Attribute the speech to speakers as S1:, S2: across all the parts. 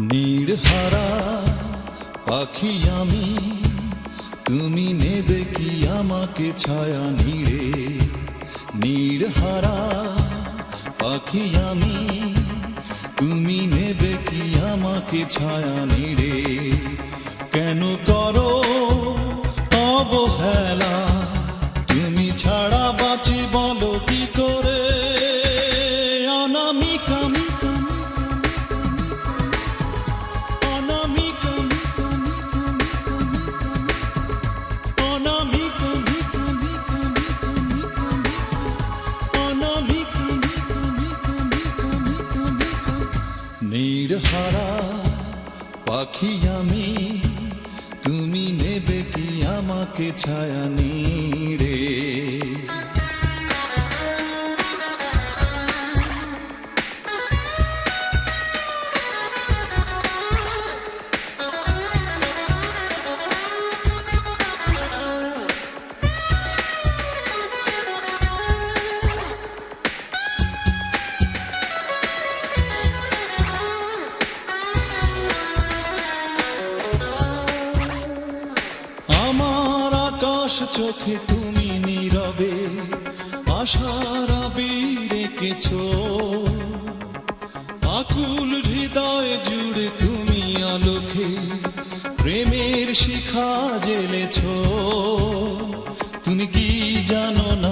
S1: নীড়হারা পাখি আমি, তুমি নেবে কি আমাকে ছায়া নীড়ে? নীড়হারা পাখি আমি, তুমি নেবে কি আমাকে ছায়া নীড়ে? কেন করো অবহেলা তুমি ছাড়া পাখি আমি তুমি নেবে কি আমাকে ছায়া নীড়ে আকাশ চোখে তুমি নীরবে, আশার আবির রেখেছ। আকুল হৃদয় জুড়ে তুমি আলোকে, প্রেমের শিখা জেলেছ। তুমি কি জানো না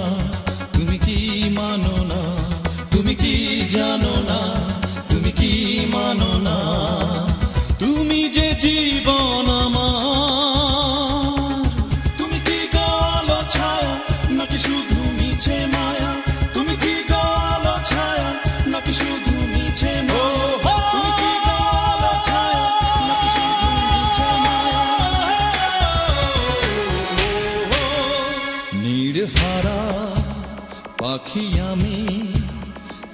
S1: নীড়হারা পাখি আমি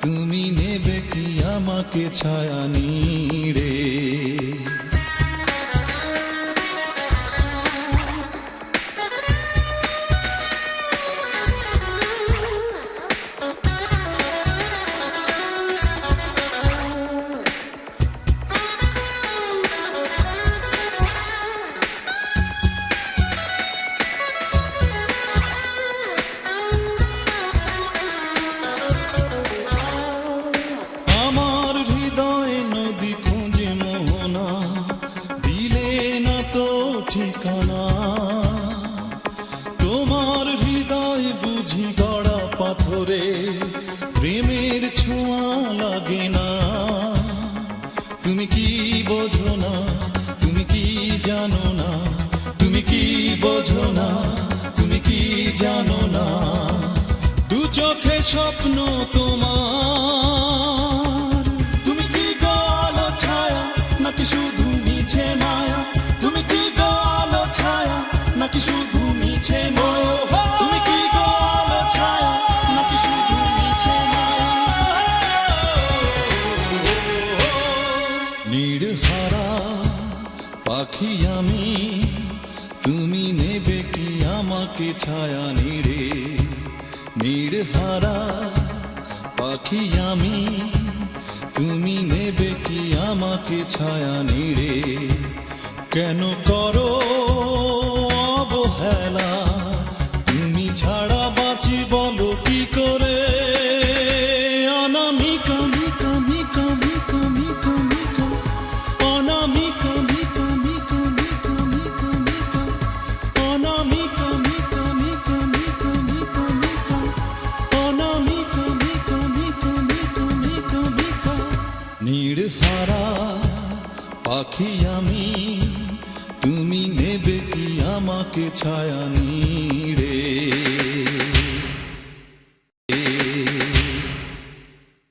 S1: তুমি নেবে কি আমাকে ছায়া নীড়ে? পাথরে প্রেমের ছোঁয়া লাগে না। তুমি কি বোঝো না? তুমি কি জানো না? তুমি কি বোঝো না? তুমি কি জানো না? দু চোখে স্বপ্ন তোমার। পাখি আমি, তুমি নেবে কি আমাকে ছায়া নিড়ে? নিড়হারা পাখি আমি, তুমি নেবে কি আমাকে ছায়া নিড়ে? কেন করো পাখি আমি তুমি নেবে কি আমাকে ছায়া নী